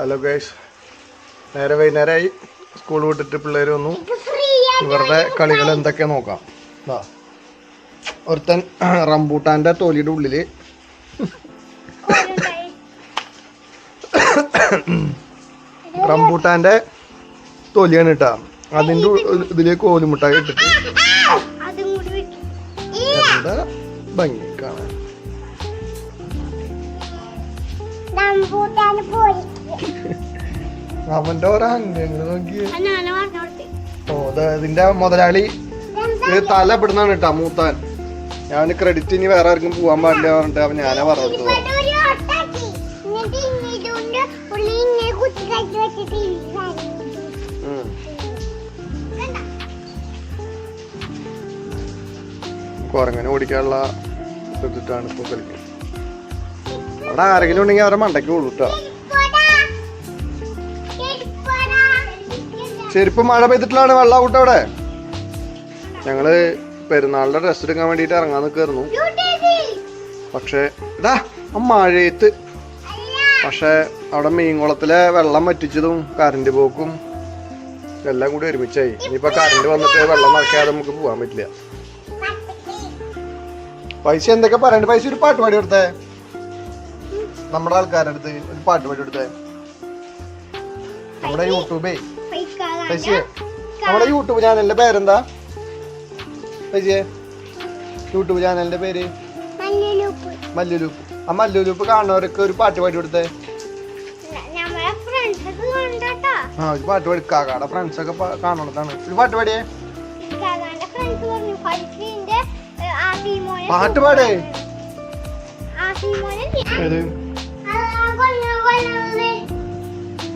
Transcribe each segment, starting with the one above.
Hello guys നേരെ വൈകുന്നേരമായി school വിട്ടിട്ട് പിള്ളേർ വന്നു. ഇവരുടെ കളികൾ എന്തൊക്കെ നോക്കാം. ദാ. ഒരുത്തൻ റംബൂട്ടാന്റെ തോലിയുടെ ഉള്ളിൽ റംബൂട്ടാന്റെ തോലിയാണ് ഇട്ടാ. അതിന്റെ ഇതിലേക്ക് കോലുമുട്ടായി ഇട്ടിട്ട്. എന്താ ഭംഗി കാണാൻ? റംബൂട്ടാന് പോയി. അവന്റെ ഓരോ അംഗങ്ങൾ നോക്കി ഓ ഇതിന്റെ മുതലാളി. ഇത് തല ഇവിടുന്നാണ് കേട്ടാ മൂത്താൻ. ഞാൻ ക്രെഡിറ്റ് ഇനി വേറെ ആർക്കും പോവാൻ പാടില്ല പറഞ്ഞിട്ട് അവൻ ഞാനാ പറഞ്ഞു കൊറങ്ങനെ? കുരങ്ങനെ ഓടിക്കാനുള്ള ഇതിട്ടാണ് ഇപ്പൊ കളിക്കുന്നത്. അവിടെ ആരെങ്കിലും ഉണ്ടെങ്കിൽ അവരെ മണ്ടയ്ക്ക് കൊള്ളു ചെരുപ്പ് മഴ പെയ്തിട്ടാണ് വെള്ളം അവിടെ. ഞങ്ങൾ പെരുന്നാളിന്റെ ഡ്രസ് എടുക്കാൻ വേണ്ടിട്ട് ഇറങ്ങാൻ നിൽക്കായിരുന്നു പക്ഷേ ഇതാ മഴയത്ത്. പക്ഷെ അവിടെ മീൻകുളത്തിലെ വെള്ളം വറ്റിച്ചതും കറണ്ട് പോക്കും എല്ലാം കൂടി ഒരുമിച്ചായി. ഇനിയിപ്പൊ കറണ്ട് വന്നിട്ട് വെള്ളം നിറയ്ക്കാതെ നമുക്ക് പോകാൻ പറ്റില്ല. പൈസ എന്തൊക്കെ പറയണ്ട? പൈസ ഒരു പാട്ട് പാടി കൊടുത്തേ. നമ്മുടെ ആൾക്കാരുടെ അടുത്ത് ഒരു പാട്ട് പാടി കൊടുത്തേ. നമ്മുടെ യൂട്യൂബേ. നമ്മുടെ യൂട്യൂബ് ചാനലിന്റെ പേരെന്താ? പൈസ യൂട്യൂബ് ചാനലിന്റെ പേര്. മല്ലുലൂപ്പ്. ആ മല്ലുലൂപ്പ് കാണുന്നവരൊക്കെ ഒരു പാട്ട് പാടി കൊടുത്തേ ആ ഒരു പാട്ട് പാടി. കാക്കാടെ ഫ്രണ്ട്സ് ഒക്കെ കാണുന്നതാണ്. ഒരു പാട്ട് പാടിയേ. പാട്ട് പാടേ.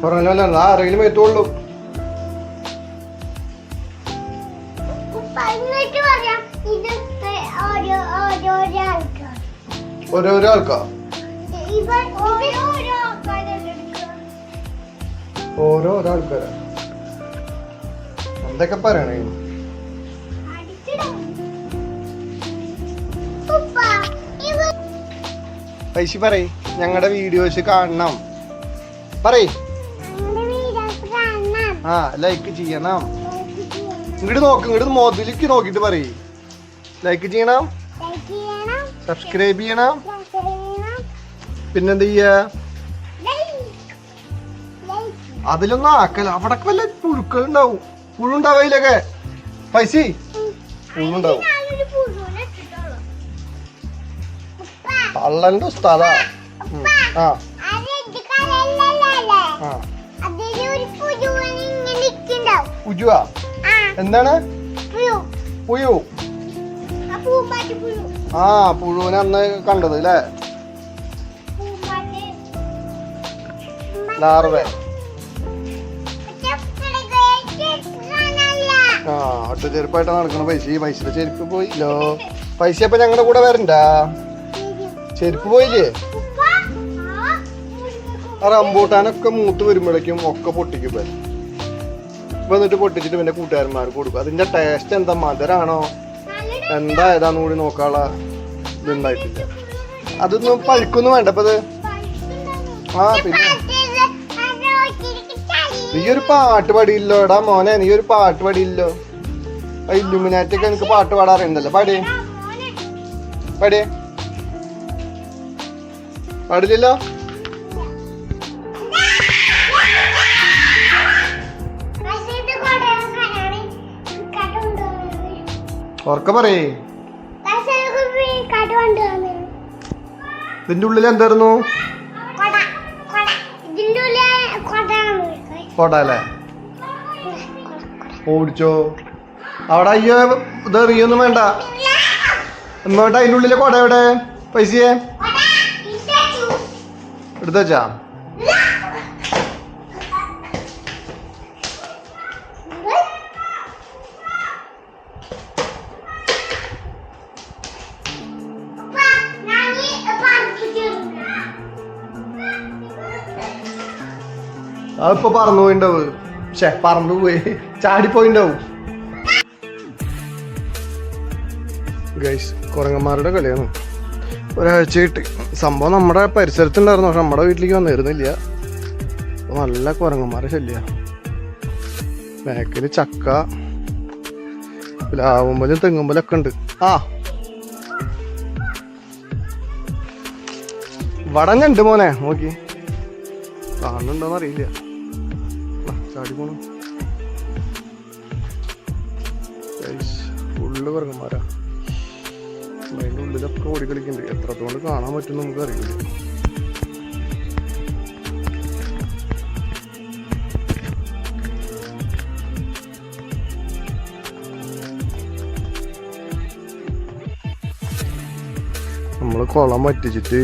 പറഞ്ഞല്ല ആരെങ്കിലും എത്തുള്ളൂ ഓരോരോ ആൾക്കാ ഓരോരോ ആൾക്കാരാ? എന്തൊക്കെ പറയണേ? പൈസി പറയ് ഞങ്ങളുടെ വീഡിയോസ് കാണണം. പറയ്. ആ ലൈക്ക് ചെയ്യണം. ഇങ്ങോട്ട് നോക്ക് ഇങ്ങോട്ട് മോതിലേക്ക് നോക്കിട്ട് പറയ്. ലൈക്ക് ചെയ്യണം. ലൈക്ക് ചെയ്യണം. സബ്സ്ക്രൈബ് ചെയ്യണം. സബ്സ്ക്രൈബ് ചെയ്യണം. പിന്നെന്ത് ചെയ്യാ? അതിലൊന്നും ആക്കല അവിടെ വല്ല പുഴുക്കൾ ഉണ്ടാവും പുഴുണ്ടാവില്ലൊക്കെ പൈസ പുഴുണ്ടാവും. പള്ളന്റെ സ്ഥല. ആ. ഉജുവാ. എന്താണ്? പുയു ആ പുഴുവിനെ അന്ന് കണ്ടത് അല്ലേ ലാർവേ. ആ ഒറ്റ ചെരുപ്പായിട്ട് നടക്കണ പൈസ ഈ പൈസ ചെരുപ്പ് പോയില്ലോ. പൈസ ഇപ്പൊ ഞങ്ങളുടെ കൂടെ വരണ്ട? ചെരുപ്പ് പോയില്ലേ? റംബൂട്ടാനൊക്കെ മൂത്ത് വരുമ്പോഴേക്കും ഒക്കെ പൊട്ടിക്കും വന്നിട്ട് പൊട്ടിച്ചിട്ട് പിന്നെ കൂട്ടുകാരന്മാർക്ക് കൊടുക്കും. അതിന്റെ ടേസ്റ്റ് എന്താ? മധുരാണോ? എന്താ ഏതാന്ന് കൂടി നോക്കാനുള്ള ഇതുണ്ടായിട്ടില്ല അതൊന്നും പഴുക്കൊന്നും വേണ്ട. ഇപ്പൊ ആ പിന്നെ നീ ഒരു പാട്ട് പാടിയില്ലോ. എടാ മോനെ നീ ഒരു പാട്ട് പാടിയില്ലോ. ഇല്ലുമിനാറ്റി ഒക്കെ എനിക്ക് പാട്ട് പാടാറുണ്ടല്ലോ. പാടി. പാടി. പാടില്ലല്ലോ? ഉറക്ക പറയേ. ഇതിന്റെ ഉള്ളിൽ എന്തായിരുന്നു? കൊട അല്ലേ? ഓടിച്ചോ. അവിടെ അയ്യോ ഇത് എറിയൊന്നും വേണ്ട. എന്നോട്ട് അതിന്റെ ഉള്ളിലെ കൊട എവിടെ? പൈസയെ? എടുത്തു അതിപ്പോ പറന്നു പോയിണ്ടാവും. ഷേ പറന്നു പോയി. ചാടിപ്പോയിണ്ടാവും ഗൈസ് കുരങ്ങന്മാരുടെ കളിയാണ്. ഒരാഴ്ചയായിട്ട് സംഭവം നമ്മുടെ പരിസരത്തുണ്ടായിരുന്നു പക്ഷെ നമ്മുടെ വീട്ടിലേക്ക് വന്നിരുന്നില്ല. നല്ല കുരങ്ങന്മാരെ ശല്യ. ബാക്കിൽ ചക്ക പ്ലാവുമ്പലും തെങ്ങുമ്പലൊക്കെ ഉണ്ട്. ആ. വടങ്ങണ്ട് മോനെ നോക്കി. കാണുന്നുണ്ടോന്ന് അറിയില്ല ആ, ചാടി പോണു ഫുള്ള് വർഗന്മാരാ. അതിന്റെ ഉള്ളിലൊക്കെ ഓടി കളിക്കുന്നുണ്ട്? എത്രത്തോണ്ട് കാണാൻ പറ്റും നമുക്ക് അറിയില്ല നമ്മൾ കുളം വറ്റിച്ചിട്ട്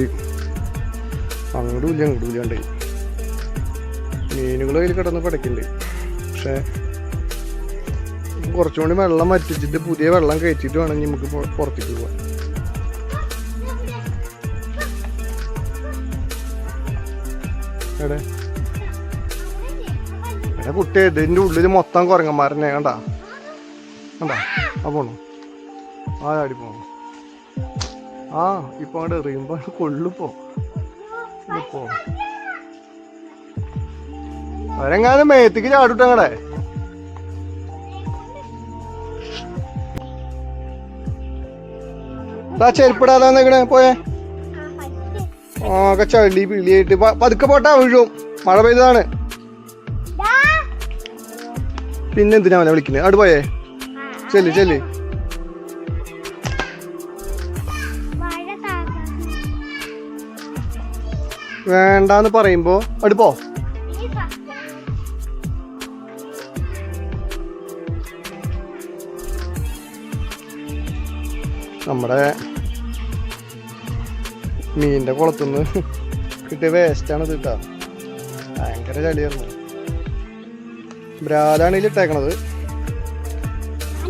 അങ്ങോട്ടും ഇല്ല അങ്ങോട്ടും ഇല്ലാണ്ട് മീനുകൾ അതിൽ കിടന്ന് പടക്കുന്നുണ്ട് പക്ഷെ കുറച്ചും കൂടി വെള്ളം വറ്റിച്ചിട്ട് പുതിയ വെള്ളം കഴിച്ചിട്ട് വേണമെങ്കിൽ നമുക്ക് പൊ- പുറത്തേക്ക് പോവാം എടാ കുട്ടി ഇതിന്റെ ഉള്ളിൽ മൊത്തം കുരങ്ങന്മാരനെ കണ്ടാ? കണ്ടാ? ആ പോണു. ആ ചാടി പോണു. ആ ഇപ്പൊ അങ്ങോട്ട് എറിയുമ്പോ കൊള്ളുപ്പോ ഇപ്പോ. അവരെങ്ങാനും മേത്തേക്ക് ചാടുട്ടങ്ങടെ ചെരുപ്പിടാതെ വന്നേക്കണേ പോയേ. ആകെ ചളി പിളിയായിട്ട്. പതുക്കെ പോട്ടാ വീഴും. മഴ പെയ്തതാണ്. പിന്നെ എന്തിനാ അവനെ വിളിക്കുന്നത് അവിടെ പോയേ. ചെല്ല് ചെല്ല്. വേണ്ടാന്ന് പറയുമ്പോ അവിടെ നമ്മുടെ മീനിന്റെ കുളത്തുനിന്ന് കിട്ടിയ വേസ്റ്റാണ് ഇത് കിട്ടുക ഭയങ്കര ചളിയായിരുന്നു. ബ്രാലാണ് ഇതിൽ ഇട്ടേക്കണത്.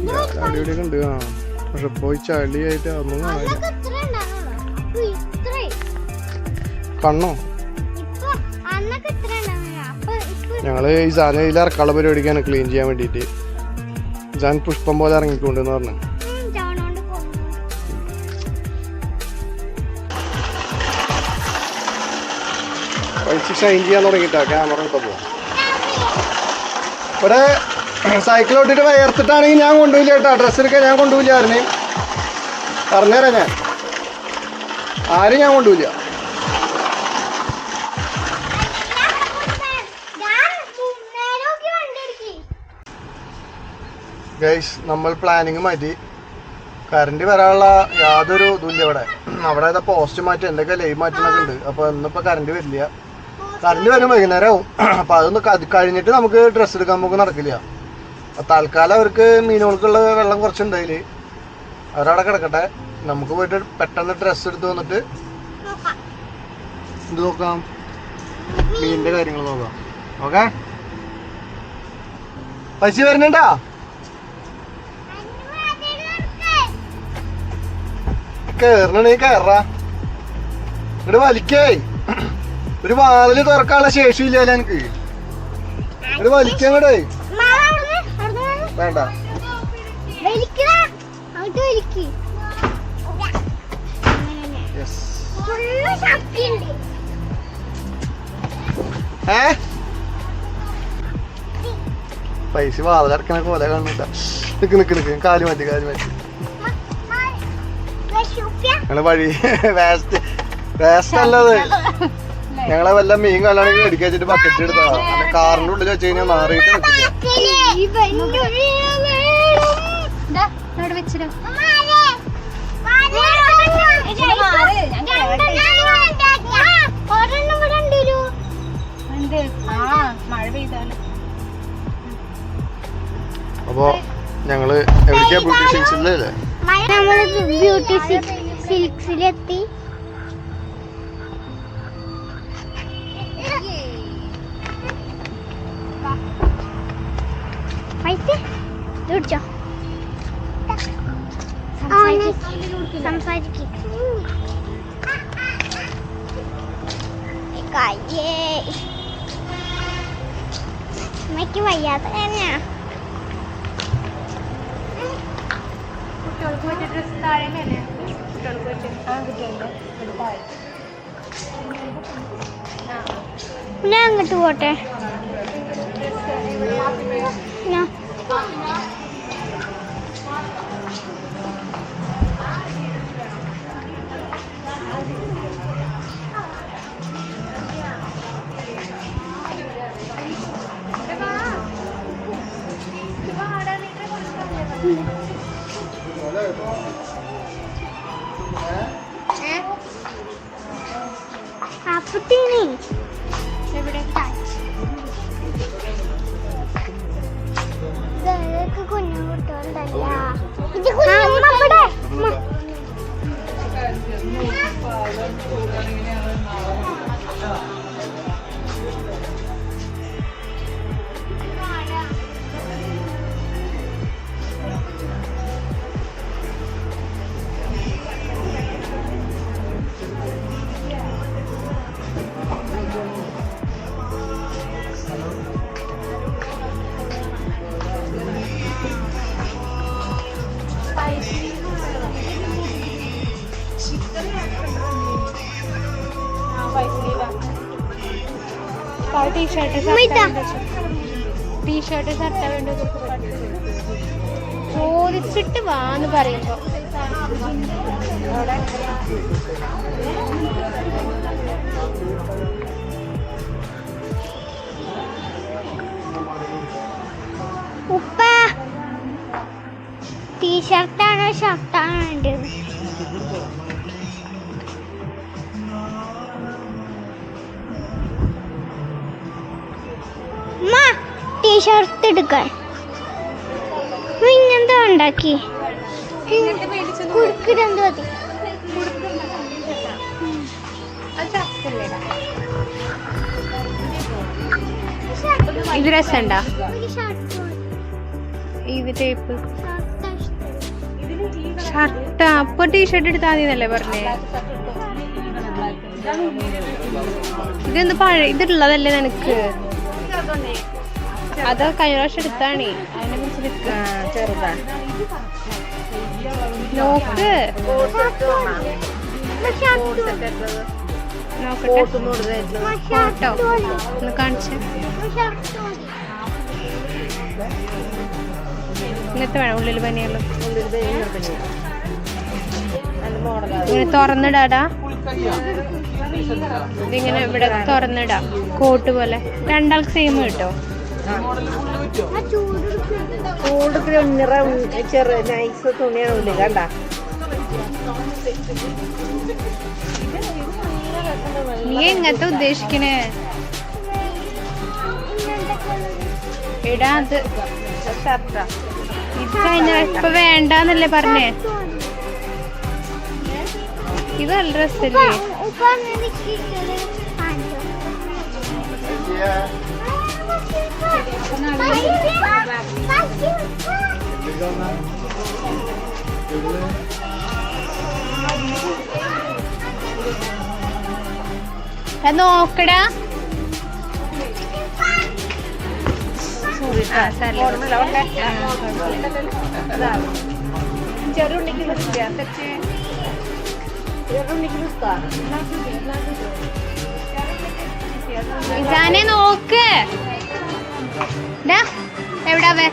ബ്രാൽ ഉണ്ട് ആ പക്ഷെ പോയി ചളിയായിട്ട് ഉണ്ടാവുള്ളൂ കണ്ണോ? ഞങ്ങൾ ഈ സാധനം ഇറക്കാനുള്ള പരിപാടിക്കാണ് ക്ലീൻ ചെയ്യാൻ വേണ്ടിയിട്ട്. ഞാൻ പുഷ്പം പോലെ ഇറങ്ങിക്കൊണ്ടെന്ന് പറഞ്ഞു. പൈസ ഷൈൻ ചെയ്യാൻ തുടങ്ങിയിട്ടാ ക്യാമറ എടുത്തപ്പോ ഇവിടെ സൈക്കിൾ ഓട്ടിട്ട് വയർത്തിട്ടാണെങ്കിൽ ഞാൻ കൊണ്ടുപോയില്ല കേട്ടോ. ഡ്രസ്സ് എടുക്കാൻ ഞാൻ കൊണ്ടുപോയില്ലായിരുന്നു പറഞ്ഞുതരാം ഞാൻ. ആരും ഞാൻ കൊണ്ടുപോയില്ല. ഗൈസ് നമ്മൾ പ്ലാനിങ് മാറ്റി. കറണ്ട് വരാനുള്ള യാതൊരു ഇതുമില്ല ഇവിടെ. അവിടെ പോസ്റ്റ് മാറ്റി എന്തൊക്കെ ലൈവ് മാറ്റണൊക്കെ ഉണ്ട്. അപ്പോൾ ഇന്നിപ്പോൾ കറണ്ട് വരില്ല. കറണ്ട് വരും വൈകുന്നേരമാവും. അപ്പൊ അതൊന്ന് ക- കഴിഞ്ഞിട്ട് നമുക്ക് ഡ്രസ്സ് എടുക്കാൻ നമുക്ക് നടക്കില്ല. അപ്പോൾ തൽക്കാലം അവർക്ക് മീനുകൾക്കുള്ള വെള്ളം കുറച്ചുണ്ടായിൽ അവരവിടെ കിടക്കട്ടെ. നമുക്ക് പോയിട്ട് പെട്ടെന്ന് ഡ്രസ്സ് എടുത്ത് വന്നിട്ട് ഇത് നോക്കാം? മീനിന്റെ കാര്യങ്ങൾ നോക്കാം. ഓക്കെ? പൈസ വരുന്നുണ്ടാ? കേറണേ കയറാ ഇവിടെ വലിക്കേ. ഒരു വാതിൽ തുറക്കാനുള്ള ശേഷി ഇല്ല എനിക്ക് വലിക്കാൻ വലിക്കങ്ങടേ വേണ്ട ഏ പൈസ വാതിലടക്കണ പോലെ കാണുന്നില്ല നിക്ക് നിക്ക് നിക്ക് കാൽ മാറ്റി കാൽ മാറ്റി ഞങ്ങൾ വഴി വേസ്റ്റ് വേസ്റ്റ് അല്ലത് ഞങ്ങളെ വല്ല മീൻ കല്ലാണെങ്കിൽ എടുക്കാൻ വെച്ചിട്ട് ബക്കറ്റ് എടുത്താ അങ്ങനെ കാറിന്റെ ഉള്ളിൽ വെച്ച് കഴിഞ്ഞാൽ മാറിയിട്ട് അപ്പോ ഞങ്ങൾ എവിടേക്കാ ബ്യൂട്ടി സിൽസിലല്ലേ നമ്മൾ ബ്യൂട്ടി സിൽക്സിലെത്തി ഇവിടെ താഴെ ആ ഞാൻ അങ്ങോട്ട് പോട്ടെ. ഞാൻ അപ്പത്തിന് ഇതൊക്കെ കുഞ്ഞു കുട്ടികളുണ്ടല്ല ഷർട്ട് വേണ്ടത് ചോദിച്ചിട്ട് വാന്ന് പറയുമ്പോ. ഉപ്പ. ടീഷർട്ടാണോ ഷർട്ടാണോ വേണ്ടത്? ടീഷർട്ട് എടുക്കാൻ ഉമ്മ ഇങ്ങനത്തെ ഉണ്ടാക്കി കുടുക്കിടെന്ത് മതി ഇത് രസണ്ടാ ഇത് ടേപ്പ്. ഷർട്ട് അപ്പൊ ടീഷർട്ട് എടുത്താൽ മതി എന്നല്ലേ പറഞ്ഞേ ഇതെന്ത് പഴയ ഇതുള്ളതല്ലേ നിനക്ക്? അത് കഴിഞ്ഞ പ്രാവശ്യം എടുത്താണ്. അതിനെ കുറിച്ച് നിൽക്ക ചെറുതാ. നോക്ക്. നോക്കട്ടെ. ഒന്ന് കാണിച്ച്. ഇങ്ങനത്തെ വേണം ഉള്ളിൽ പനിയുള്ളു. ഇങ്ങനെ തുറന്നിടാടാ. ഇതിങ്ങനെ ഇവിടെ തുറന്നിടാം. കോട്ട് പോലെ. രണ്ടാൾക്ക് സെയിം കിട്ടോ? കൂടുതൽ നിറം ചെറു നൈസ് തുണിയാവില്ലേ കണ്ട നീ എങ്ങനത്തെ ഉദ്ദേശിക്കണേ എടാ ഇത് കഴിഞ്ഞ ഇപ്പൊ വേണ്ടെന്നല്ലേ പറഞ്ഞേ ഇത് നല്ല രസല്ലേ നോക്കടാ. നിർത്താ ഇതാനെ നോക്ക്. ഡാ, എവിടാ വേ?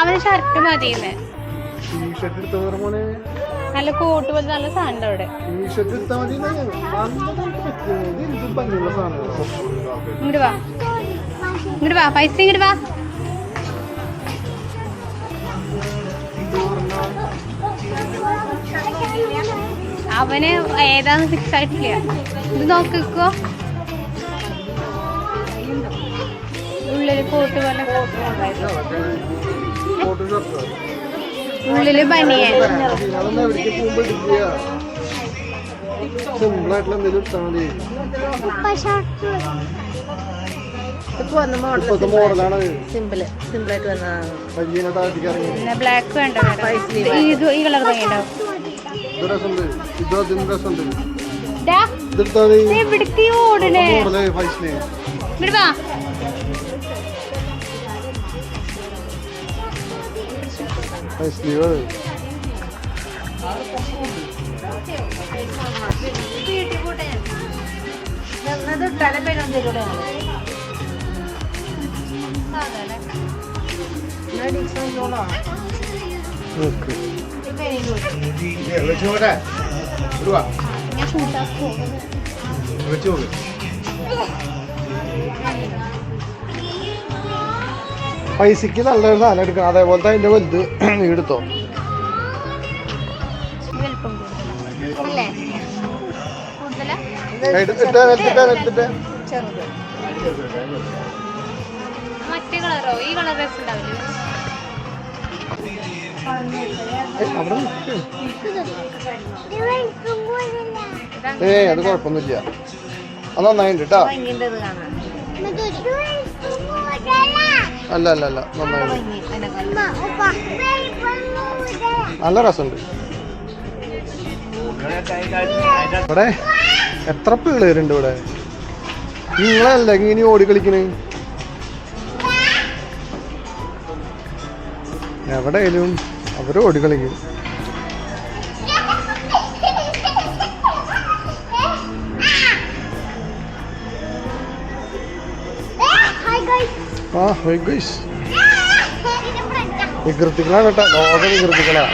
അവന് ഷർട്ട് മതിയെന്ന് നല്ല കോട്ട് പോലെ നല്ല സാധനം അവിടെ. ഇങ്ങോട്ട് വാ. ഇങ്ങോട്ട് വാ പൈസ ഇങ്ങോട്ട് വാ. അവന് ഏതാന്ന് ഫിക്സ് ആയിട്ടില്ല. ഇത് നോക്കിക്കോ. ഉള്ളിൽ കോട്ട് പോലെ. ഉള്ളിൽ ബനിയൻ സിമ്പിൾ സിമ്പിളായിട്ട് വന്നതാണ്. ബ്ലാക്ക് വേണ്ട ഈ കളർ ഭംഗിയുണ്ടാവും ഇത് രസമുണ്ട്. ഇത് അതിന് രസമുണ്ട്. ഡാ, ഇതെടുത്താൽ മതി ഇത് എവിടേക്ക് ഓടണേ. മോഡൽ ഫൈസ്ലി ഇങ്ങോട്ട് വാ. ഫൈസ്ലി എന്നത് ഇട്ടാലും പേരും പൈസക്ക് നല്ലൊരു സാധനം എടുക്കണം. അതേപോലത്തെ അതിന്റെ വലുത് നീ എടുത്തോ മറ്റേ കളറോ? ഈ കളർ രസം ഉണ്ടാവില്ലേ ഏയ് അത് കുഴപ്പമൊന്നുമില്ല. അത് നന്നായിട്ടുണ്ട് കേട്ടോ. അല്ല അല്ല അല്ല നന്നായി. നല്ല രസമുണ്ട്. ഇവിടെ എത്ര പിള്ളേരുണ്ട് ഇവിടെ? നിങ്ങളല്ല ഇങ്ങനെ ഓടി കളിക്കണേ? എവിടെയായാലും അവർ ഓടി കളിക്കും Hi guys. ആ ഹൈ ഗൈസ്. വികൃതികളാണ് കേട്ടോ ലോക വികൃതികളാ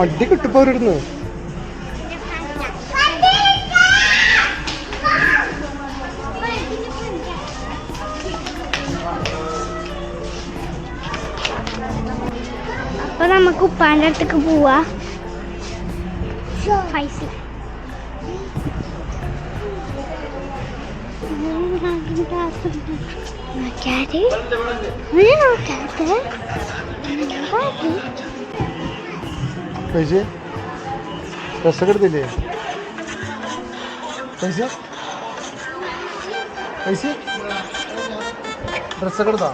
അടി കിട്ടിപ്പോ അപ്പൊ നമുക്ക് ഉപ്പാന്റെ അടുത്തേക്ക് പോവാ പൈസ നോക്കാതെ നോക്കാതെ പൈസ ഡ്രസ്സൊക്കെ എടുത്തില്ലേ പൈസ പൈസ ഡ്രസ്സൊക്കെ എടുത്താ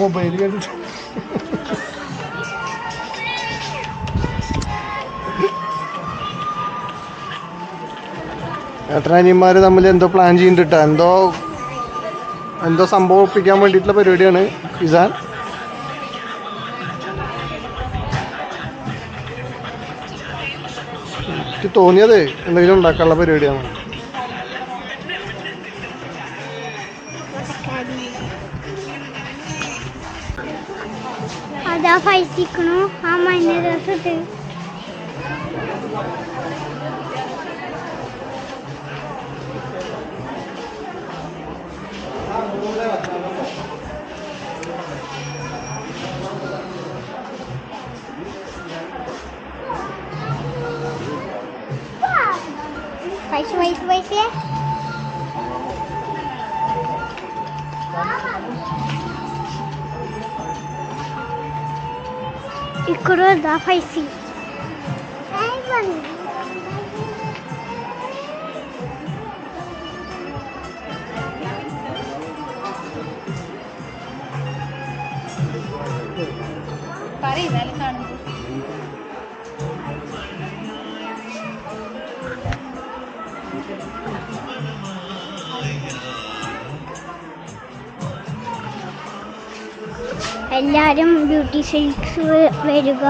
മൊബൈൽ കണ്ടിട്ട്. ഏട്ടനാനിയന്മാർ തമ്മിൽ എന്തോ പ്ലാൻ ചെയ്യുന്നുണ്ട് എന്തോ എന്തോ സംഭവം ഒപ്പിക്കാൻ വേണ്ടിയിട്ടുള്ള പരിപാടിയാണ്. ഇസാൻ? എനിക്ക് തോന്നിയത് എന്തെങ്കിലും ഉണ്ടാക്കാനുള്ള പരിപാടിയാണ്. அதான் ஃபைவ் சிக்கணும் ஆமாம் இந்த ட்ரெஸ்ஸுக்கு Vai, vai, vai, vai. করে দাফাইছি পারি তাহলে എല്ലാരും ബ്യൂട്ടി സിൽക്സ് വരിക.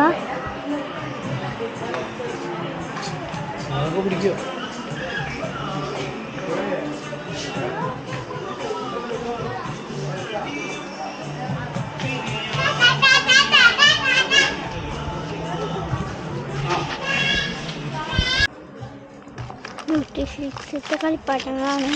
ബ്യൂട്ടി സിൽക്സിന്റെ കളിപ്പാട്ടങ്ങളാണ്.